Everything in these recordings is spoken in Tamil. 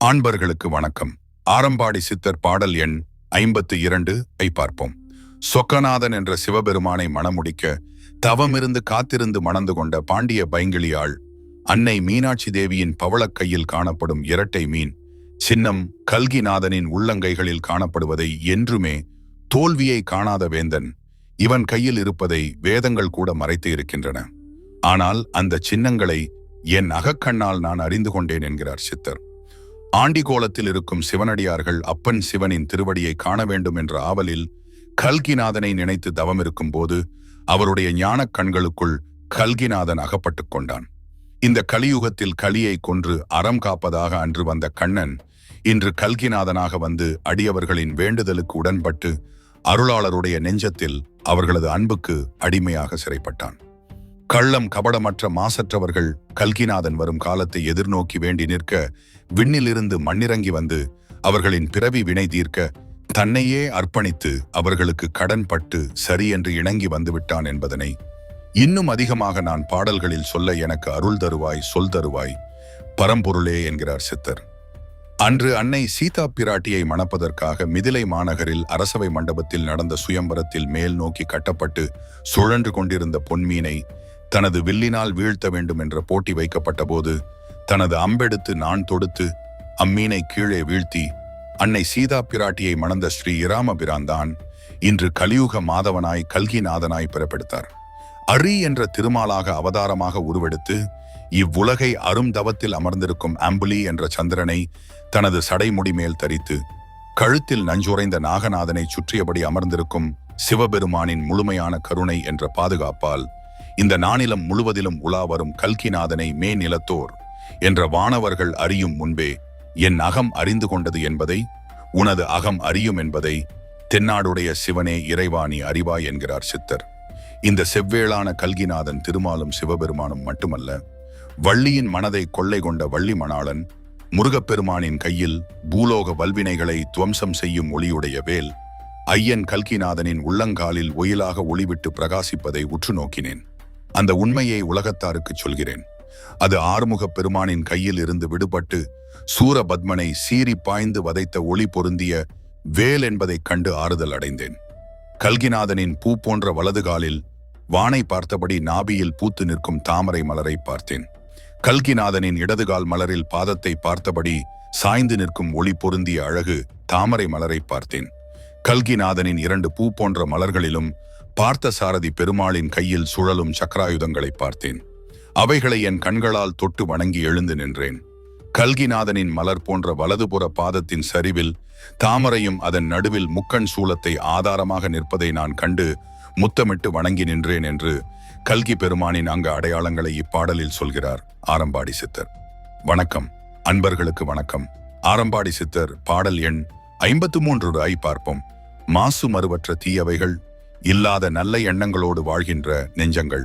ஆண்பர்களுக்கு வணக்கம். ஆரம்பாடி சித்தர் பாடல் எண் ஐம்பத்து இரண்டு ஐ பார்ப்போம். சொக்கநாதன் என்ற சிவபெருமானை மணமுடிக்க தவமிருந்து காத்திருந்து மணந்து கொண்ட பாண்டிய பைங்கிளியாள் அன்னை மீனாட்சி தேவியின் பவளக் கையில் காணப்படும் இரட்டை மீன் சின்னம் கல்கிநாதனின் உள்ளங்கைகளில் காணப்படுவதை என்றுமே தோல்வியை காணாத வேந்தன் இவன் கையில் இருப்பதை வேதங்கள் கூட மறைத்து இருக்கின்றன. ஆனால் அந்த சின்னங்களை என் அகக்கண்ணால் நான் அறிந்து கொண்டேன் என்கிறார் சித்தர். ஆண்டிகோலத்தில் இருக்கும் சிவனடியார்கள் அப்பன் சிவனின் திருவடியை காண வேண்டும் என்ற ஆவலில் கல்கிநாதனை நினைத்து தவம் இருக்கும்போது அவருடைய ஞானக் கண்களுக்குள் கல்கிநாதன் அகப்பட்டுக் கொண்டான். இந்த கலியுகத்தில் கலியை கொன்று அறம் காப்பதாக அன்று வந்த கண்ணன் இன்று கல்கிநாதனாக வந்து அடியவர்களின் வேண்டுதலுக்கு உடன்பட்டு அருளாளருடைய நெஞ்சத்தில் அவர்களது அன்புக்கு அடிமையாக சிறைப்பட்டான். கள்ளம் கபடமற்ற மாசற்றவர்கள் கல்கிநாதன் வரும் காலத்தை எதிர்நோக்கி வேண்டி நிற்க விண்ணிலிருந்து மண்ணிறங்கி வந்து அவர்களின் பிறவி வினை தீர்க்க தன்னையே அர்ப்பணித்து அவர்களுக்கு கடன் பட்டு சரியென்று இணங்கி வந்துவிட்டான் என்பதனை இன்னும் அதிகமாக நான் பாடல்களில் சொல்ல எனக்கு அருள் தருவாய் சொல் தருவாய். பரம்பொருளே என்கிறார் சித்தர். அன்று அன்னை சீதா பிராட்டியை மணப்பதற்காக மிதிலை மாநகரில் அரசவை மண்டபத்தில் நடந்த சுயம்பரத்தில் மேல் நோக்கி கட்டப்பட்டு சுழன்று கொண்டிருந்த பொன்மீனை தனது வில்லினால் வீழ்த்த வேண்டும் என்ற போட்டி வைக்கப்பட்ட போது தனது அம்பெடுத்து நான் தொடுத்து அம்மீனை கீழே வீழ்த்தி அன்னை சீதா பிராட்டியை மணந்த ஸ்ரீ இராமபிரான் தான் இன்று கலியுக மாதவனாய் கல்கிநாதனாய் பிறப்பெடுத்தார். அரி என்ற திருமாலாக அவதாரமாக உருவெடுத்து இவ்வுலகை அரும் தவத்தில் அமர்ந்திருக்கும் அம்புலி என்ற சந்திரனை தனது சடைமுடி மேல் தரித்து கழுத்தில் நஞ்சுரைந்த நாகநாதனை சுற்றியபடி அமர்ந்திருக்கும் சிவபெருமானின் முழுமையான கருணை என்ற பாதுகாப்பால் இந்த நாணிலம் முழுவதிலும் உலா வரும் கல்கிநாதனை மே நிலத்தோர் என்ற வானவர்கள் அறியும் முன்பே என் அகம் அறிந்து கொண்டது என்பதை உனது அகம் அறியும் என்பதை தென்னாடுடைய சிவனே இறைவாணி அறிவாய் என்கிறார் சித்தர். இந்த செவ்வேளான கல்கிநாதன் திருமாலும் சிவபெருமானும் மட்டுமல்ல வள்ளியின் மனதை கொள்ளை கொண்ட வள்ளி மணாளன் முருகப்பெருமானின் கையில் பூலோக வல்வினைகளை துவம்சம் செய்யும் ஒளியுடைய வேல் ஐயன் கல்கிநாதனின் உள்ளங்காலில் ஒயிலாக ஒளிவிட்டு பிரகாசிப்பதை உற்று நோக்கினேன். அந்த உண்மையை உலகத்தாருக்குச் சொல்கிறேன். அது ஆறுமுகப் பெருமானின் கையில் இருந்து விடுபட்டு சூரபத்மனை சீறி பாய்ந்து வதைத்த ஒளி பொருந்திய வேல் என்பதைக் கண்டு ஆறுதல் அடைந்தேன். கல்கிநாதனின் பூ போன்ற வலது காலில் வானை பார்த்தபடி நாபியில் பூத்து நிற்கும் தாமரை மலரை பார்த்தேன். கல்கிநாதனின் இடதுகால் மலரில் பாதத்தை பார்த்தபடி சாய்ந்து நிற்கும் ஒளி பொருந்திய அழகு தாமரை மலரை பார்த்தேன். கல்கிநாதனின் இரண்டு பூ போன்ற மலர்களிலும் பார்த்த சாரதி பெருமாளின் கையில் சுழலும் சக்கராயுதங்களை பார்த்தேன். அவைகளை என் கண்களால் தொட்டு வணங்கி எழுந்து நின்றேன். கல்கிநாதனின் மலர் போன்ற வலதுபுற பாதத்தின் சரிவில் தாமரையும் அதன் நடுவில் முக்கண் சூலத்தை ஆதாரமாக நிற்பதை நான் கண்டு முத்தமிட்டு வணங்கி நின்றேன் என்று கல்கி பெருமானின் அங்க அடையாளங்களை இப்பாடலில் சொல்கிறார் ஆரம்பாடி சித்தர். வணக்கம். அன்பர்களுக்கு வணக்கம். ஆரம்பாடி சித்தர் பாடல் எண் ஐம்பத்து மூன்று ஐ பார்ப்போம். மாசு மறுவற்ற தீயவைகள் இல்லாத நல்ல எண்ணங்களோடு வாழ்கின்ற நெஞ்சங்கள்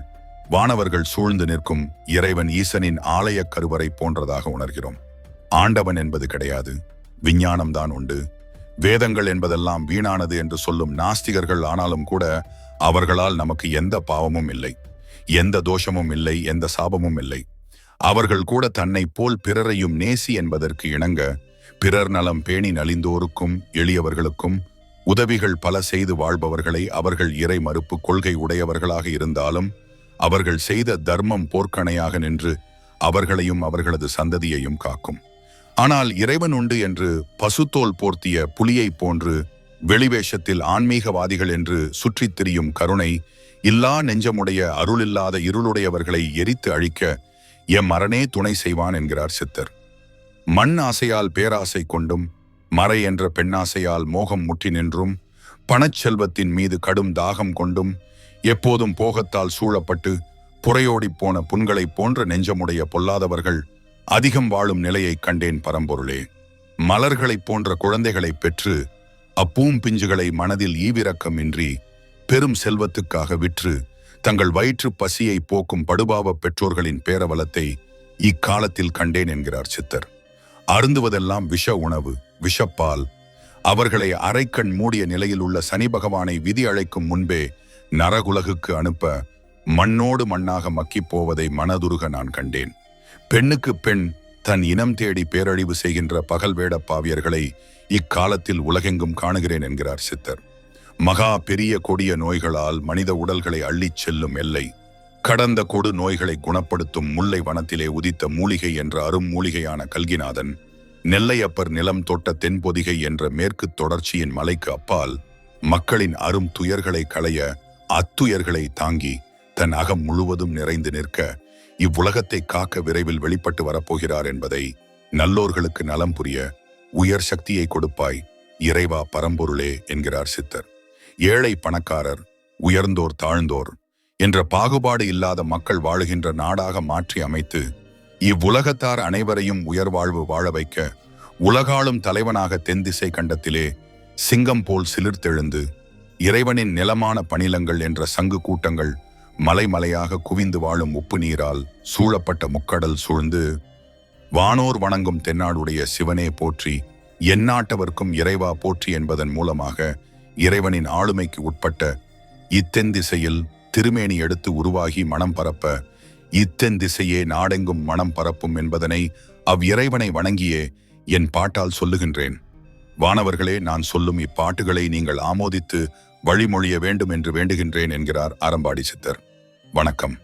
வானவர்கள் சூழ்ந்து நிற்கும் இறைவன் ஈசனின் ஆலயக் கருவறை போன்றதாக உணர்கிறோம். ஆண்டவன் என்பது கிடையாது விஞ்ஞானம்தான் உண்டு. வேதங்கள் என்பதெல்லாம் வீணானது என்று சொல்லும் நாஸ்திகர்கள் ஆனாலும் கூட அவர்களால் நமக்கு எந்த பாவமும் இல்லை எந்த தோஷமும் இல்லை எந்த சாபமும் இல்லை. அவர்கள் கூட தன்னை போல் பிறரையும் நேசி என்பதற்கு இணங்க பிறர் நலம் பேணி நலிந்தோருக்கும் எளியவர்களுக்கும் உதவிகள் பல செய்து வாழ்பவர்களை அவர்கள் இறை மறுப்பு கொள்கை உடையவர்களாக இருந்தாலும் அவர்கள் செய்த தர்மம் போர்க்கணையாக நின்று அவர்களையும் அவர்களது சந்ததியையும் காக்கும். ஆனால் இறைவன் உண்டு என்று பசுத்தோல் போர்த்திய புலியைப் போன்று வெளிவேஷத்தில் ஆன்மீகவாதிகள் என்று சுற்றித் திரியும் கருணை இல்லா நெஞ்சமுடைய அருளில்லாத இருளுடையவர்களை எரித்து அழிக்க எம் மரணே துணை செய்வான் என்கிறார் சித்தர். மண் ஆசையால் பேராசை கொண்டும் மறை என்ற பெண்ணாசையால் மோகம் முற்றி நின்றும் பணச்செல்வத்தின் மீது கடும் தாகம் கொண்டும் எப்போதும் போகத்தால் சூழப்பட்டு புறையோடிப் போன புண்களைப் போன்ற நெஞ்சமுடைய பொல்லாதவர்கள் அதிகம் வாழும் நிலையைக் கண்டேன் பரம்பொருளே. மலர்களைப் போன்ற குழந்தைகளைப் பெற்று அப்பூம் பிஞ்சுகளை மனதில் ஈவிரக்கமின்றி பெரும் செல்வத்துக்காக விற்று தங்கள் வயிற்று பசியை போக்கும் படுபாவ பெற்றோர்களின் பேரவலத்தை இக்காலத்தில் கண்டேன் என்கிறார் சித்தர். அருந்துவதெல்லாம் விஷ உணவு. விஷப்பால். அவர்களை அரைக்கண் மூடிய நிலையில் உள்ள சனி பகவானை விதி அழைக்கும் முன்பே நரகுலகுக்கு அனுப்ப மண்ணோடு மண்ணாக மக்கிப் போவதை மனதுருக நான் கண்டேன். பெண்ணுக்கு பெண் தன் இனம் தேடி பேரழிவு செய்கின்ற பகல் வேடப் பாவியர்களை இக்காலத்தில் உலகெங்கும் காணுகிறேன் என்கிறார் சித்தர். மகா பெரிய கொடிய நோய்களால் மனித உடல்களை அள்ளிச் செல்லும் எல்லை. கடந்த கொடு நோய்களை குணப்படுத்தும் முல்லை வனத்திலே உதித்த மூலிகை என்ற அரும் மூலிகையான கல்கிநாதன் நெல்லையப்பர் நிலம் தொட்ட தென்பொதிகை என்ற மேற்கு தொடர்ச்சியின் மலைக்கு அப்பால் மக்களின் அரும் துயர்களை களைய அத்துயர்களை தாங்கி தன் அகம் முழுவதும் நிறைந்து நிற்க இவ்வுலகத்தை காக்க விரைவில் வெளிப்பட்டு வரப்போகிறார் என்பதை நல்லோர்களுக்கு நலம் புரிய உயர் சக்தியை கொடுப்பாய் இறைவா பரம்பொருளே என்கிறார் சித்தர். ஏழை பணக்காரர் உயர்ந்தோர் தாழ்ந்தோர் என்ற பாகுபாடு இல்லாத மக்கள் வாழுகின்ற நாடாக மாற்றி அமைத்து இவ்வுலகத்தார் அனைவரையும் உயர்வாழ்வு வாழ வைக்க உலகாளும் தலைவனாக தென்திசை கண்டத்திலே சிங்கம் போல் சிலிர்த்தெழுந்து இறைவனின் நிலமான பணிலங்கள் என்ற சங்கு கூட்டங்கள் மலைமலையாக குவிந்து வாழும் உப்பு நீரால் சூழப்பட்ட முக்கடல் சூழ்ந்து வானோர் வணங்கும் தென்னாடுடைய சிவனே போற்றி எந்நாட்டவர்க்கும் இறைவா போற்றி என்பதன் மூலமாக இறைவனின் ஆளுமைக்கு உட்பட்ட இத்தென் திசையில் திருமேனி எடுத்து உருவாகி மனம் பரப்ப இத்தன் திசையே நாடெங்கும் மனம் பரப்பும் என்பதனை அவ் இறைவனை வணங்கியே என் பாட்டால் சொல்லுகின்றேன். வானவர்களே நான் சொல்லும் இப்பாட்டுகளை நீங்கள் ஆமோதித்து வழிமொழிய வேண்டும் என்று வேண்டுகின்றேன் என்கிறார் அறம்பாடி சித்தர். வணக்கம்.